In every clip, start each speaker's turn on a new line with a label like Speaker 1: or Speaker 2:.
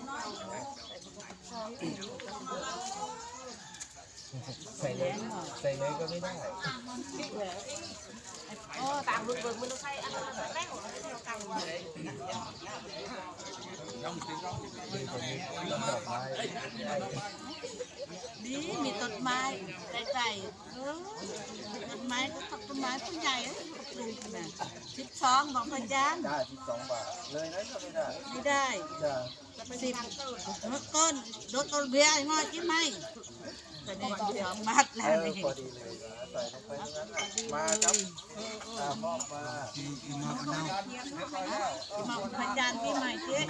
Speaker 1: า
Speaker 2: เราไม่มาจะขอไม่มา
Speaker 1: เลี้ย
Speaker 2: งก็
Speaker 3: ใส่เลยใส่เลยก็ไม่ได้
Speaker 2: โอ้ตามเบิ่งเบิ่งมันต้องใช้อันนั้นแรกของเราที่เรากำไว้
Speaker 3: ดอกไม้
Speaker 2: ดีมีต้นไม้ใกล้ๆเออต้นไม้ก็ต้นไม้ต้นใหญ่ปลูกนะสิบสองบอกพยาน
Speaker 3: ได้สิบสองบาท เลยนะก็ไม่ได้
Speaker 2: ไม่ได้
Speaker 3: จ้า
Speaker 2: สิบต้นรถต้นเบียร์งอจิ้มไหม แต่นี่สองบาท
Speaker 3: เอ
Speaker 2: แล้ว
Speaker 3: อ
Speaker 2: นี่
Speaker 3: พอดีเลยนะใส่ลงไปตรงนั้นน่ะมาครับตามมอบมา
Speaker 2: มาพยานที่ใหม่เจ๊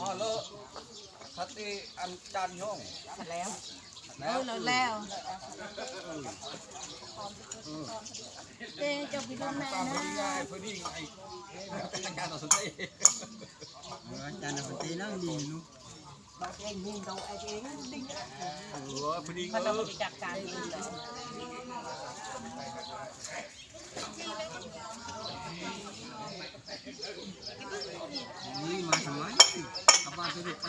Speaker 1: อ๋อเลอะพัดตีอันจานย่อง
Speaker 2: แล้วเออแล้วแล้วเจ๊จะไปดูแม่
Speaker 1: ตามพอ
Speaker 2: นะ
Speaker 1: ดีง่ายพอดีไอ้การตัดสินใจ
Speaker 4: อาจารย์ปฏินั่งดีนุ
Speaker 1: เออพอดี
Speaker 2: มัน
Speaker 1: เอ
Speaker 2: ต้อง
Speaker 1: อ
Speaker 2: จัดการดูแล
Speaker 4: นี่มาทำไมกลับบ้านไปดูไป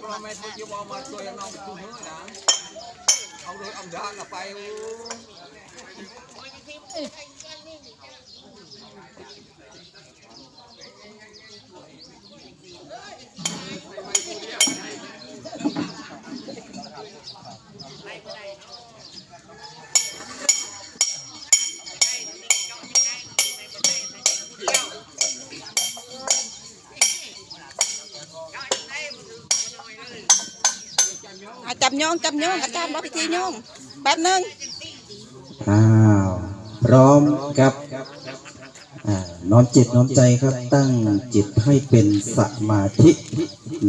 Speaker 1: พราะแม่ทุกยมมาช่วยน้องคุ้มเฮ้ยนะเอาโดยอำดานไปโอ้
Speaker 5: อาจับโยงจับโยงอาจารย์บอกพิธีโยงแป๊บหนึง
Speaker 6: อ้าวพร้อมครับน้อมจิตน้อมใจครับตั้งจิตให้เป็นสมาธิ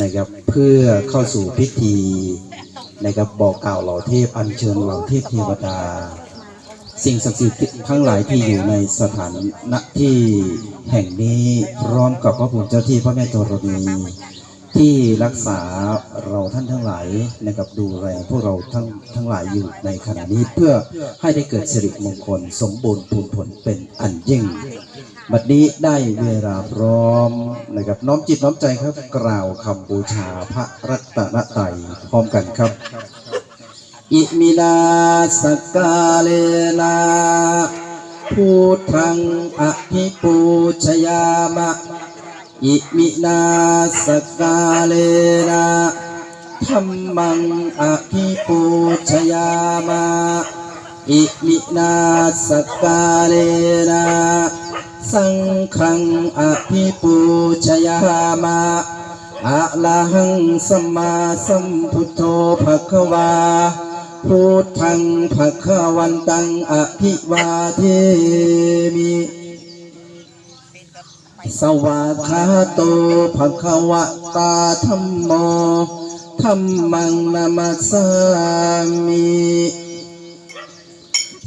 Speaker 6: นะครับ เพื่อเข้าสู่พิธี นะครับบอกกล่าวเหล่าเทพอัญเชิญเหล่าเทพเทวดา สิ่งศักดิ์สิทธิ์ทั้งหลายที่อยู่ในสถานณที่แห่งนี้พร้อมกับพระคุณเจ้าที่พระแม่ธรณีที่รักษาเราท่านทั้งหลายนะครับดูแลพวกเราทั้งทั้งหลายอยู่ในขณะนี้เพื่อให้ได้เกิดสิริมงคลสมบูรณ์พูนผลเป็นอันยิ่ง บัดนี้ได้เวลาพร้อมนะครับน้อมจิตน้อมใจครับ กล่าวคำบูชาพระรัตนตรัยพร้อมกันครับ อิมินาสกาเลนาพุทธังอภิปูชยามะ อิมินาสกาเลนะธรรมังอภิปูชยามะ อิมินาสกาเลนะ สังฆังอภิปูชยามะอะระหังสัมมาสัมพุทโธภะคะวาพุทธังภะคะวันตังอภิวาเทมิ สวากขาโตภะคะวะตาธัมโมธัมมังนามัสสามิ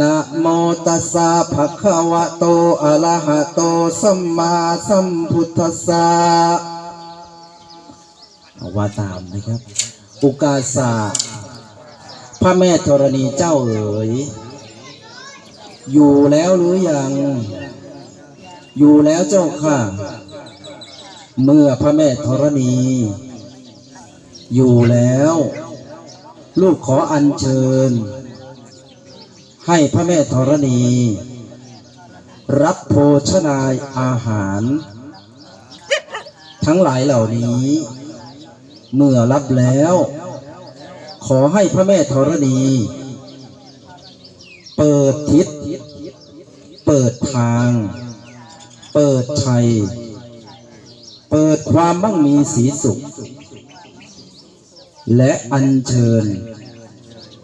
Speaker 6: นะโมตัสสะภะคะวะโตอะระหะโตสัมมาสัมพุทธัสสะว่าตามนะครับ อุกาสะพระแม่ธรณีเจ้าเอ๋ยอยู่แล้วหรือยัง อยู่แล้วเจ้าค่ะ เมื่อพระแม่ธรณี อยู่แล้ว ลูกขออัญเชิญ ให้พระแม่ธรณี รับโภชนายอาหาร ทั้งหลายเหล่านี้ เมื่อรับแล้ว ขอให้พระแม่ธรณี เปิดทิศ เปิดทาง เปิดชัย เปิดความมั่งมีสีสุข และอัญเชิญ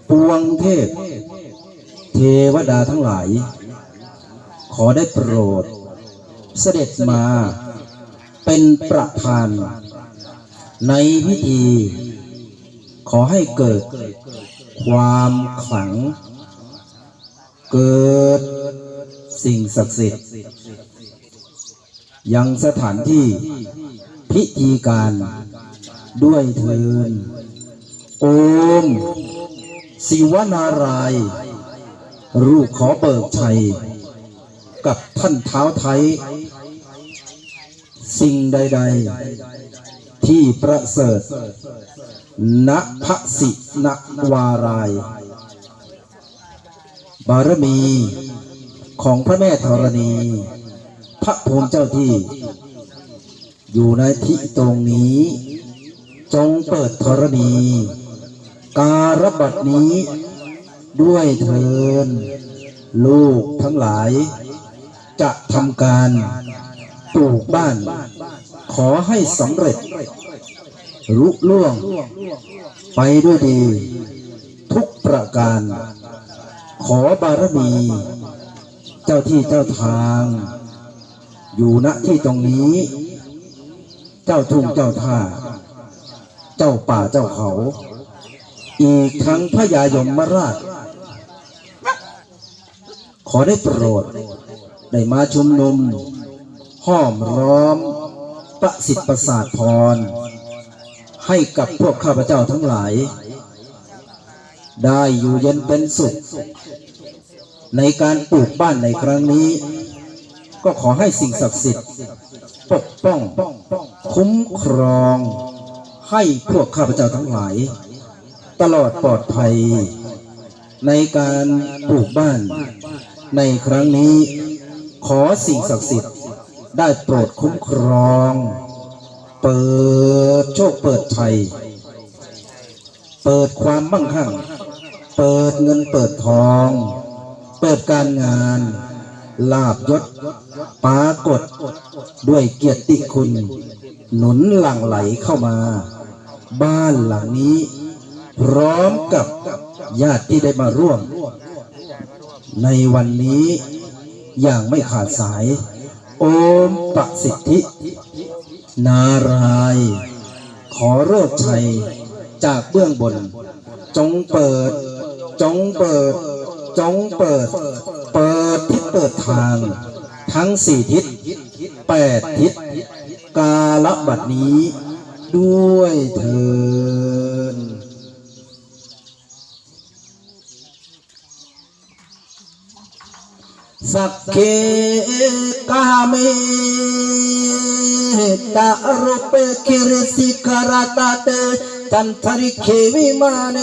Speaker 6: ปวงเทพ เทวดาทั้งหลาย ขอได้โปรด เสด็จมาเป็นประธาน ในพิธี ขอให้เกิดความขลัง เกิดสิ่งศักดิ์สิทธิ์ยังสถานที่พิธีการด้วยเทินโอม ศิวนารายณ์ รูปขอเบิกชัย กับท่านเท้าไทย สิ่งใด ๆ ที่ประเสริฐณพระสิณวาราย บารมีของพระแม่ธรณี พระภูมิเจ้าที่ อยู่ในที่ตรงนี้ จงเปิดธรณี การบัดนี้ ด้วยเทินลูกทั้งหลาย จะทำการปลูกบ้าน ขอให้สำเร็จ รุล่วง ไปด้วยดี ทุกประการ ขอบารมี เจ้าที่เจ้าทาง อยู่ณที่ตรงนี้ เจ้าทุ่งเจ้าท่า เจ้าป่าเจ้าเขา อีกทั้งพระยายมราช ขอได้โปรด ได้มาชุมนุม ห้อมร้อม ประสิทธิ์ประสาทพร ให้กับพวกข้าพเจ้าทั้งหลาย ได้อยู่เย็นเป็นสุข ในการปลูกบ้านในครั้งนี้ ก็ขอให้สิ่งศักดิ์สิทธิ์ปกป้อง คุ้มครอง ให้พวกข้าพเจ้าทั้งหลาย ตลอดปลอดภัยในการปลูกบ้าน ในครั้งนี้ ขอสิ่งศักดิ์สิทธิ์ได้โปรดคุ้มครอง เปิดโชคเปิดชัยเปิดความมั่งคั่ง เปิดเงินเปิดทอง เปิดการงาน ลาบยศปากฏด้วยเกียรติคุณ หนุนหลั่งไหลเข้ามา บ้านหลังนี้ พร้อมกับญาติที่ได้มาร่วม ในวันนี้อย่างไม่ขาดสาย โอมประสิทธิ นารายขอเลิกชัยจากเบื้องบน จงเปิด จงเปิด จงเปิด เปิดทิศเปิดทาง ทั้งสี่ทิศแปดทิศกาลบัดนี้ด้วยเถิน สักเคกาเมตารุปคิริสิกราตาเตจันทริเควิมาเน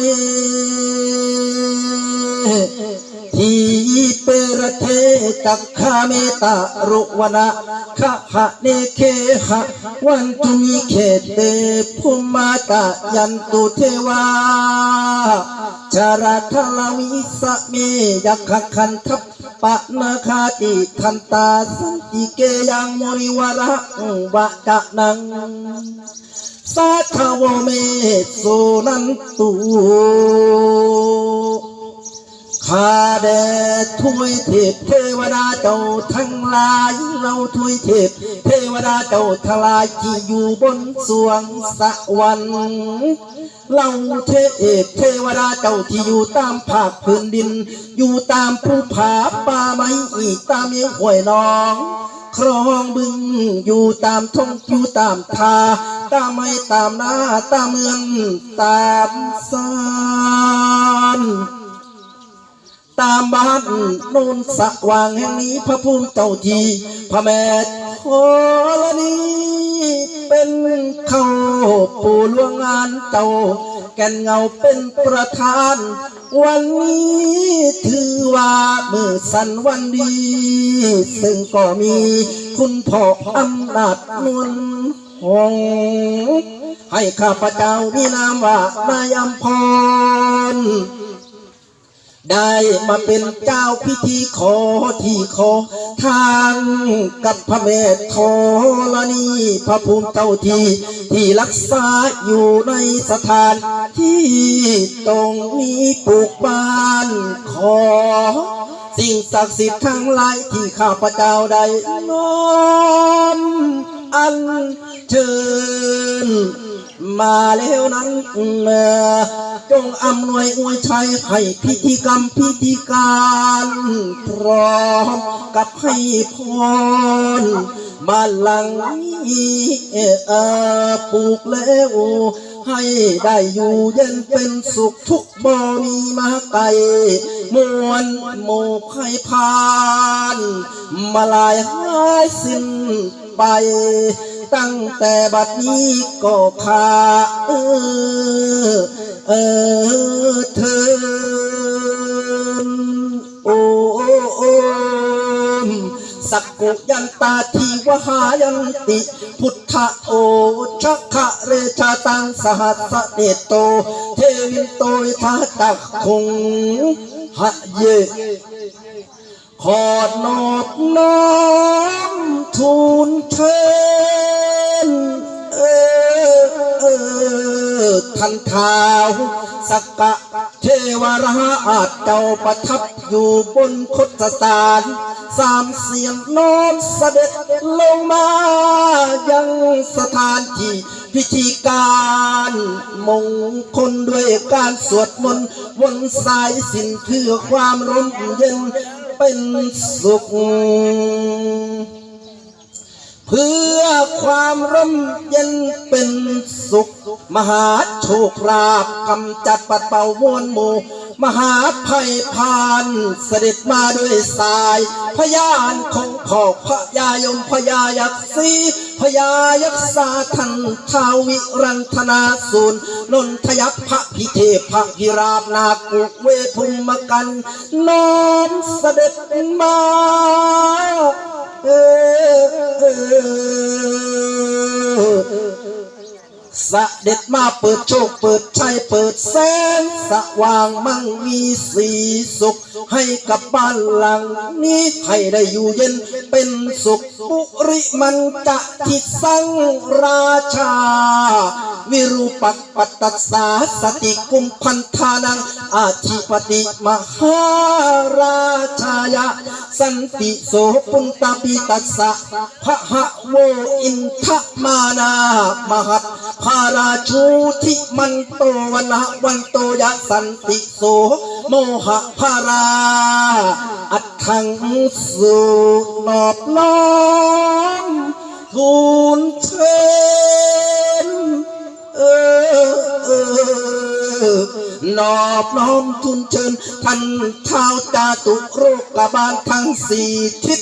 Speaker 6: ทีเปรเทตักขามเมตารุวนาขะหะเนเคหะวันตุมิเคเตภูมาตายันตุเทวาจาราทลาวิสะเมยักขันทั ปะนาคาติทันตาสันติเกยังมริวระวะกะนังสาทาวเมสุนันตุ ข้าแด่ทวยเทพเทวดาเจ้าทั้งหลายเราทวยเทพเทวดาเจ้าทั้งหลายที่อยู่บนสวงสวรรค์เราเทพเทวดาเจ้าที่อยู่ตามภาคพื้นดิน อยู่ตามภูผาป่าไม้อีกตามเยงห้วยน้องครองบึงอยู่ตามทงอยู่ตามทา ตามไม่ตามนาตามเมืองตามสานำบ้านโนนสะว่างแห่งนี้พระภูมิเจ้าทีพระแม่ธรณีเป็นเขาปูล่วงงานเจ้าแก่นเงาเป็นประธาน วันนี้ถือว่ามือสันวันดี ซึ่งก็มีคุณพ่ออำนาจนวลหงให้ข้าพเจ้ามีนามว่านายอัมพร ได้มาเป็นเจ้าพิธีขอที่ขอทางกับพระเมธธรณีพระภูมิเจ้าที่ ที่รักษาอยู่ในสถานที่ตรงนี้ปลูกบ้านขอ สิ่งศักดิ์สิทธิ์ทั้งหลายที่ข้าพเจ้าได้น้อมอันเชิญ มาแล้วนั้นเอ่อจงอำนวยอวยชัยให้พิธีกรรมพิธีการพร้อมกับให้พรบ้าหลังนี้เออปลูกแล้วให้ได้อยู่เย็นเป็นสุขทุกบ่มีมาไกลมวลโมกให้พาน มาลายหายสิ้นไป ตั้งแต่บัดนี้ก็ขาเออเออเธอโอ้โอ้มสักกุยันตาทีวหายันติ พุทธโอชักขะเรชาตังสหัสสะเนโต เทวินโตยทาตักคงหะเย ขอดนอบน้อมทูลเชิญเออเออทันเท้าสักกะเทวราชเจ้าประทับอยู่บนคดสารสามเสียงน้อมเสด็จลงมายังสถานที่พิธีการมงคลด้วยการสวดมนต์วนสายสินเพื่อความร่มเย็น เป็นสุข เพื่อความร่มเย็นเป็นสุข มหาโชคราบกำจัดปัดเป่ามวลหมู่ มหาภัยพานเสด็จมาด้วยสาย พยานของพ่อพญายมพญายักษีพญายักษาทันทาวิรันธนาสูนนนทยักพระพิเทพพระพิราบนากุเวทุมกันน้อมเสด็จมาเออ สะเด็จมาเปิดโชคเปิดชัยเปิดแสงสว่างมั่งมีสีสุข ให้กับบ้านหลังนี้ให้ได้อยู่เย็นเป็นสุขปุริมันจะทิสังราชา วิรูปักปัตตสาสติกุมพันธานัง อาชิปติมหาราชายะ สันติโสปุนตาปิตัสสะพระหะโวอินทมานา มหัตพาราชูทิมันโตวันหะวันโตยะสันติโสโมหะพารา อัตถังสุตอบน้อมทูลเชิญเออเออ นอบน้อมทุนเชิญท่านเท้าจาตุโรกบาลทั้งสี่ทิศ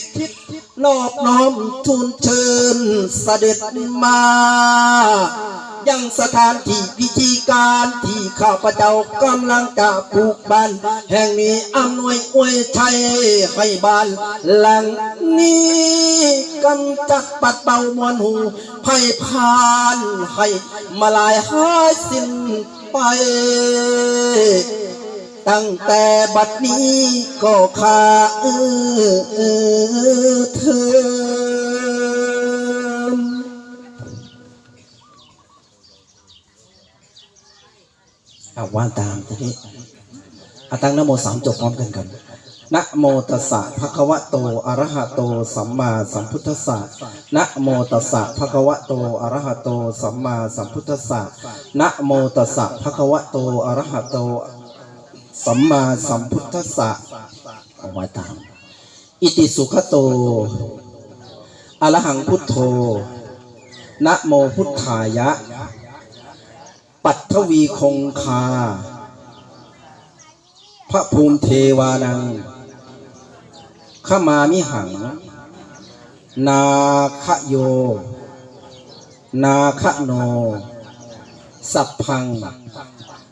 Speaker 6: นอบน้อมทุนเชิญเสด็จมา ยังสถานที่พิธีการที่ข้าพเจ้ากำลังจะปลูกบ้าน แห่งนี้อำนวยอวยชัยให้บ้านหลังนี้กำจัดปัดเป่ามวลหูภัยพานให้มาลายหายสิ้น ไป ตั้งแต่บัดนี้ก็ขาเออเออเธอเอาว่าตามทีนี้อาตั้งนโมสามจบพร้อมกันกัน นะโมตัสสะภะคะวะโตอะระหะโตสัมมาสัมพุทธัสสะนะโมตัสสะภะคะวะโตอะระหะโตสัมมาสัมพุทธัสสะนะโมตัสสะภะคะวะโตอะระหะโตสัมมาสัมพุทธัสสะเอาไว้ตาม อิติสุขโตอะระหังพุทโธนะโมพุทธายะ ปัทวีคงคาพพระภูมิเทวานัง ขมามิหัง นาคโย นาคโน สัพพัง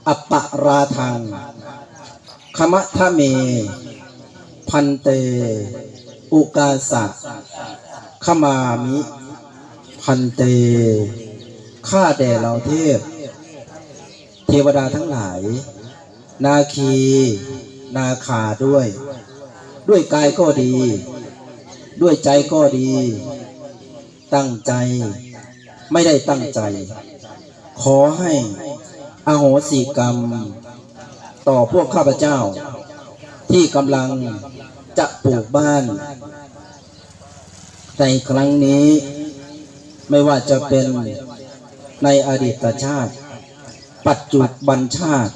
Speaker 6: อัปปะราทังขมะทะเม พันเต อุกาสะขมามิ พันเต ข้าแด่เราเทพ เทวดาทั้งหลาย นาคี นาคาด้วย ด้วยกายก็ดี ด้วยใจก็ดี ตั้งใจ ไม่ได้ตั้งใจ ขอให้อโหสิกรรม ต่อพวกข้าพเจ้า ที่กำลังจะปลูกบ้าน ในครั้งนี้ ไม่ว่าจะเป็นในอดีตชาติ ปัจจุบันชาติ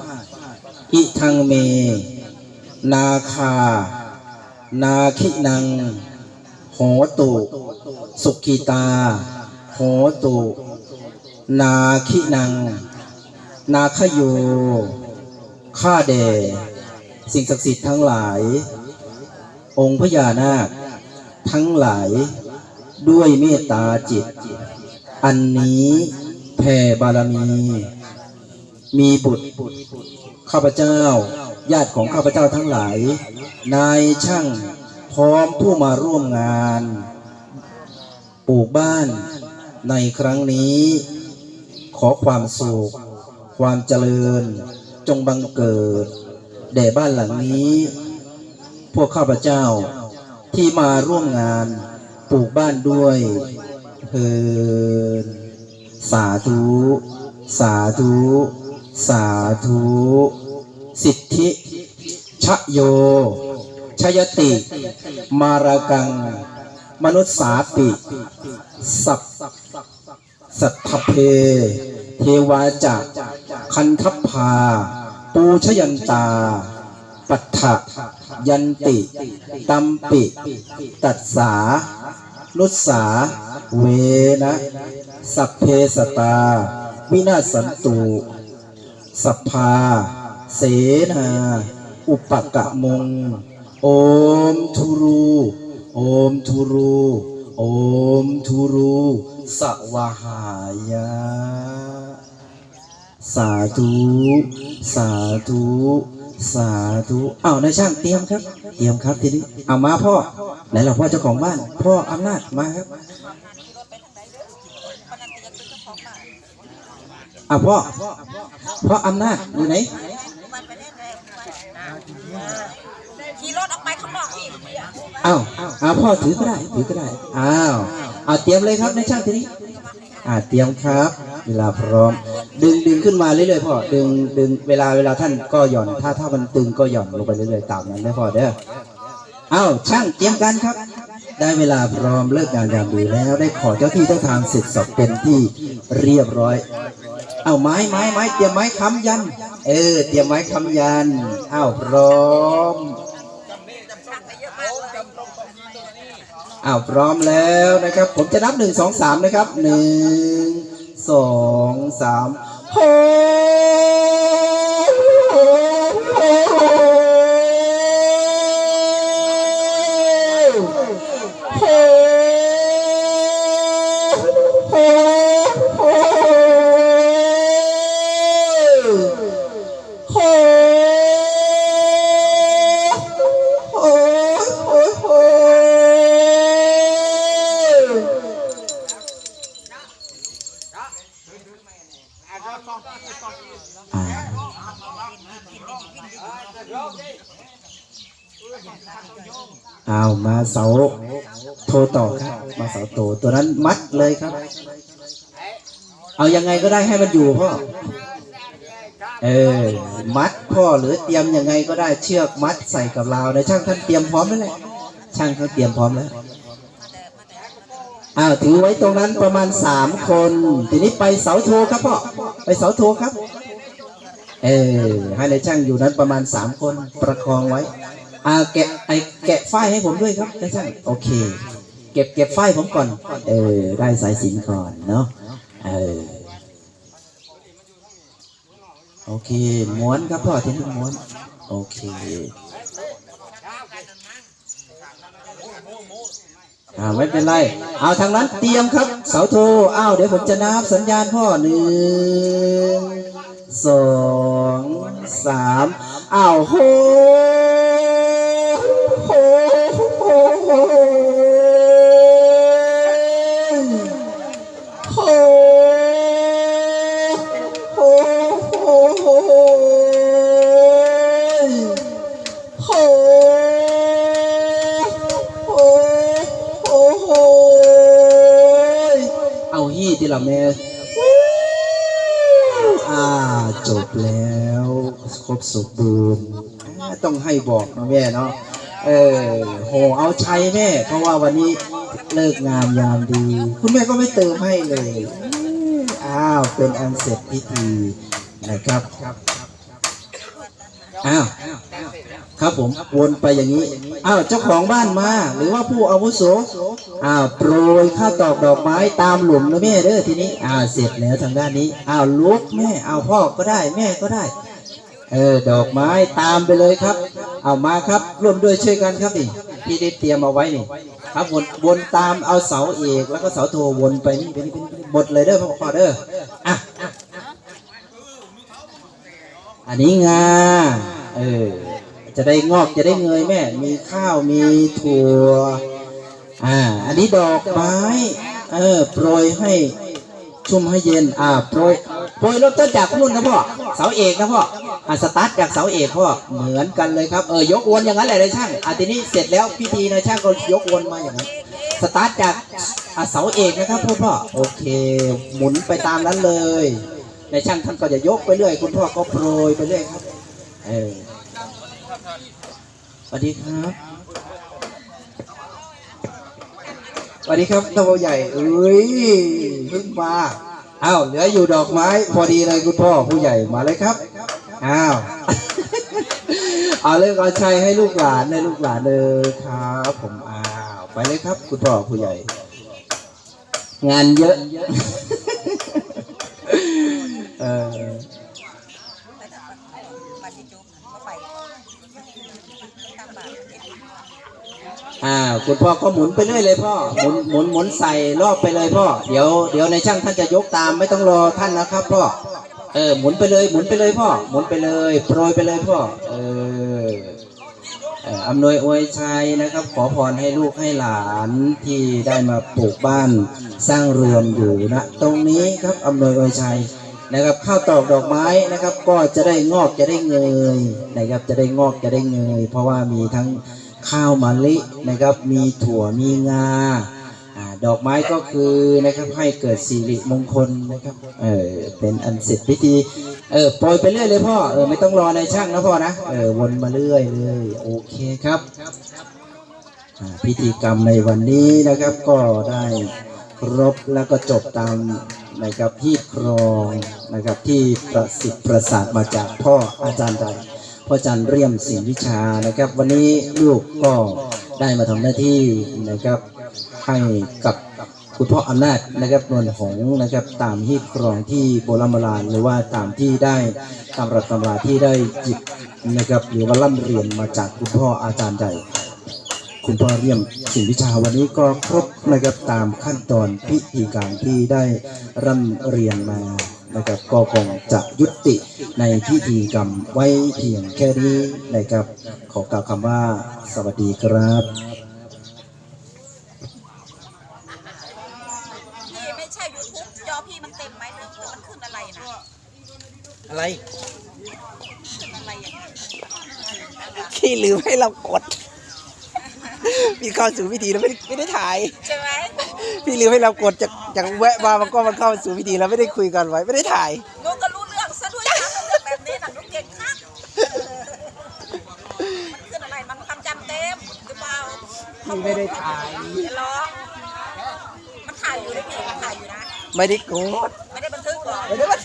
Speaker 6: อิทังเม นาคา นาคินัง โหตุ สุกิตา โหตุ นาคินัง นาคโยข้าแด่สิ่งศักดิ์สิทธิ์ทั้งหลาย องค์พญานาค ทั้งหลาย ด้วยเมตตาจิต อันนี้แผ่บารมี มีบุตร ข้าพเจ้า ญาติของข้าพเจ้าทั้งหลาย นายช่างพร้อมผู้มาร่วมงานปลูกบ้านในครั้งนี้ ขอความสุขความเจริญ จงบังเกิดแด่บ้านหลังนี้ พวกข้าพเจ้าที่มาร่วมงานปลูกบ้านด้วยเพินสาธุ สาธุ สาธุ สิทธิชะโย ชยติ มารากัง มนุษสาปิสัพสัทเพ เทวาจักคันทัพพา ปูชยันตา ปัฏฐะยันติ ตัมปิ ตัสสา นุสา เวนะ สัพเพสตา วินาศสันตุ สัพพา เสนา อุปกะมง โอมทุรูโอมทุรูโอมทุรูสวหายะ สาธุ สาธุ สาธุอ้าวนายช่างเตรียมครับ เตรียมครับทีนี้เอามาพ่อไหนล่ะพ่อเจ้าของบ้าน พ่ออำนาจมาครับเอาพ่อพ่ออำนาจอยู่ไหน
Speaker 5: ขี่รถออกไปข้างนอกพี่
Speaker 6: อ้าวอ้าวพ่อถือก็ได้ถือก็ได้อ้าวเอาเตรียมเลยครับนายช่างทีนี้อ่าเตรียมครับ เวลาพร้อม ดึงดึงขึ้นมาเรื่อยๆพ่อดึงดึงเวลาเวลาท่านก็หย่อนถ้าถ้ามันตึงก็หย่อนลงไปเรื่อยๆตามนั้นนะพ่อเด้ออ้าวช่างเตรียมกันครับ ได้เวลาพร้อมเลิกงานยามดีแล้ว ได้ขอเจ้าที่เจ้าทางเสร็จสับเป็นที่เรียบร้อยเอาไม้ไม้ไม้เตรียมไม้ค้ำยัน เออ เตรียมไม้ค้ำยันอ้าวพร้อม อ้าวพร้อมแล้วนะครับ ผมจะนับหนึ่งสองสามนะครับหนึ่งสองสามโฮ เอามาเสาโทรต่อครับ มาเสาโตตัวนั้นมัดเลยครับ เอายังไงก็ได้ให้มันอยู่พ่อเออมัดพ่อหรือเตรียมยังไงก็ได้เชือกมัดใส่กับราวนช่างท่านเตรียมพร้อมแล้วแหละช่างเขาเตรียมพร้อมแล้วอ้าวถือไว้ตรงนั้นประมาณสามคน ทีนี้ไปเสาโทครับพ่อไปเสาโทครับ เออให้ในช่างอยู่นั้นประมาณสามคนประคองไว้ อ่าแกะไอแกะฝ้ายให้ผมด้วยครับนายช่างโอเค เก็บเก็บฝ้ายผมก่อน เออ ได้สายสินก่อนเนาะเออโอเคม้วนครับพ่อทีนี้ม้วน โอเคอ่าไม่เป็นไร เอาทางนั้นเตรียมครับ เสาโทอ้าวเดี๋ยวผมจะนับสัญญาณพ่อหนึ่งสองสามอ้าวโห เอาฮี่ที่ละแม่อ่าจบแล้ว ครบสมบูรณ์ ต้องให้บอกนะแม่เนาะ เออโหเอาใชัยแม่ เพราะว่าวันนี้เลิกงามยามดี คุณแม่ก็ไม่เติมให้เลยอ้าวเป็นอันเสร็จพิธีนะครับอ้าวครับผมวนไปอย่างนี้อ้าวเจ้าของบ้านมา หรือว่าผู้อาวุโสอ้าวโปรยข้าวตอกดอกไม้ตามหลุมนะแม่เด้อทีนี้อ้าวเสร็จแล้วทางด้านนี้อ้าวลุกแม่อ้าวพ่อก็ได้แม่ก็ได้ เออดอกไม้ตามไปเลยครับ เอามาครับร่วมด้วยช่วยกันครับนี่พี่ได้เตรียมเอาไว้นี่ครับวนวนตามเอาเสาเอกแล้วก็เสาโทวนไปนี่ไปนี่ไปนี่ไปนี่หมดเลยเด้อพ่อพ่อเด้ออะอะอันนี้งาเออจะได้งอกจะได้เงยแม่ มีข้าวมีถั่วอ่าอันนี้ดอกไม้เออโปรยให้ชุ่มให้เย็นอ่าโปรยโปรยริ่มต้นจากนู่นนะพ่อเสาเอกนะพ่อ อ่าสตาร์ทจากเสาเอกพ่อเหมือนกันเลยครับเออยกวนอย่างนั้นแหละเลยช่างอ่าทีนี้เสร็จแล้วพิธีนะช่างก็ยกวนมาอย่างนั้นสตาร์ทจากอาเสาเอกนะครับพ่อพ่อโอเค หมุนไปตามนั้นเลยในช่างท่านก็จะยกไปเรื่อยคุณพ่อก็โปรยไปเรื่อยครับเออสวัสดีครับสวัสดีครับท่านผู้ใหญ่เอ้ยเพิ่งมาอ้าวเหลืออยู่ดอกไม้ พอดีเลยคุณพ่อผู้ใหญ่มาเลยครับ อ้าว เอาเลยเอาชัยให้ลูกหลานให้ลูกหลานเลยครับ ผมอ้าวไปเลยครับ คุณพ่อผู้ใหญ่ งานเยอะเอออ่าคุณพ่อก็หมุนไปเรื่อยเลยพ่อหมุนหมุนหมุนใส่รอบไปเลยพ่อ เดี๋ยวเดี๋ยวในช่างท่านจะยกตามไม่ต้องรอท่านนะครับพ่อ เออหมุนไปเลยหมุนไปเลยพ่อหมุนไปเลยโปรยไปเลยพ่อเออเอ่ออำนวยอวยชัยนะครับ ขอพรให้ลูกให้หลานที่ได้มาปลูกบ้านสร้างเรือนอยู่นะตรงนี้ครับอำนวยอวยชัยนะครับข้าวตอกดอกไม้นะครับ ก็จะได้งอกจะได้เงยนะครับจะได้งอกจะได้เงย เพราะว่ามีทั้งข้าวมะลินะครับ มีถั่วมีงา ดอกไม้ก็คือนะครับให้เกิดสิริมงคลนะครับเออเป็นอันเสร็จพิธีเออปล่อยไปเรื่อยเลยพ่อเออไม่ต้องรอในช่างนะพ่อนะเออวนมาเรื่อยเลยโอเคครับพิธีกรรมในวันนี้นะครับก็ได้ครบแล้วก็จบตามนะครับที่ครองนะครับที่ประสิทธิ์ประสาทมาจากพ่ออาจารย์ใดพ่ออาจันเรียมศรีวิชานะครับ วันนี้ลูกก็ได้มาทำหน้าที่นะครับ ให้กับคุณพ่ออำนาจนะครับนวลหงนะครับตามที่ครองที่โบราณโบราณหรือว่าตามที่ได้ตามรัตำราที่ได้หยิบนะครับหรือว่าล่ำเรียนมาจากคุณพ่ออาจารย์ใดคุณพ่อเรียมศรีวิชาวันนี้ก็ครบนะครับตามขั้นตอนพิธีการที่ได้ร่ำเรียนมานะครับก็คงจะยุติในพิธีกรรมไว้เพียงแค่นี้นะครับขอกล่าวคำว่าสวัสดีครับ
Speaker 5: พี่ไม่ใช่ยูทูบจอพี่มันเต็มไหมหรือมันขึ้นอะไรนะ
Speaker 4: อะไร
Speaker 5: ขึ้นอะไรอย่างนั้น
Speaker 4: พี่ลืมให้เรากดพี่เข้าสู่พิธีแล้วไม่ได้ไม่ได้ถ่าย
Speaker 5: ใช่ไหม
Speaker 4: พี่ลืมให้เรากดจากจากแวะมามันก็มันเข้าสู่พิธีแล้วไม่ได้คุยกันไว้ไม่ได้ถ่าย
Speaker 5: หนูก็รู้เรื่องซะด้วยนะเรื่องแบบนี้นะหนูเก่งมากมันขึ้นอะไรมันความจำเต็มหรือเปล่า
Speaker 4: พี่ไม่ได้ถ่าย
Speaker 5: อย่าร้องมันถ่ายอยู่ได้พี่มันถ่ายอยู่นะ
Speaker 4: ไม่ได้กด
Speaker 5: ไม่ได้บันทึกหรอ
Speaker 4: ไม่ได้มา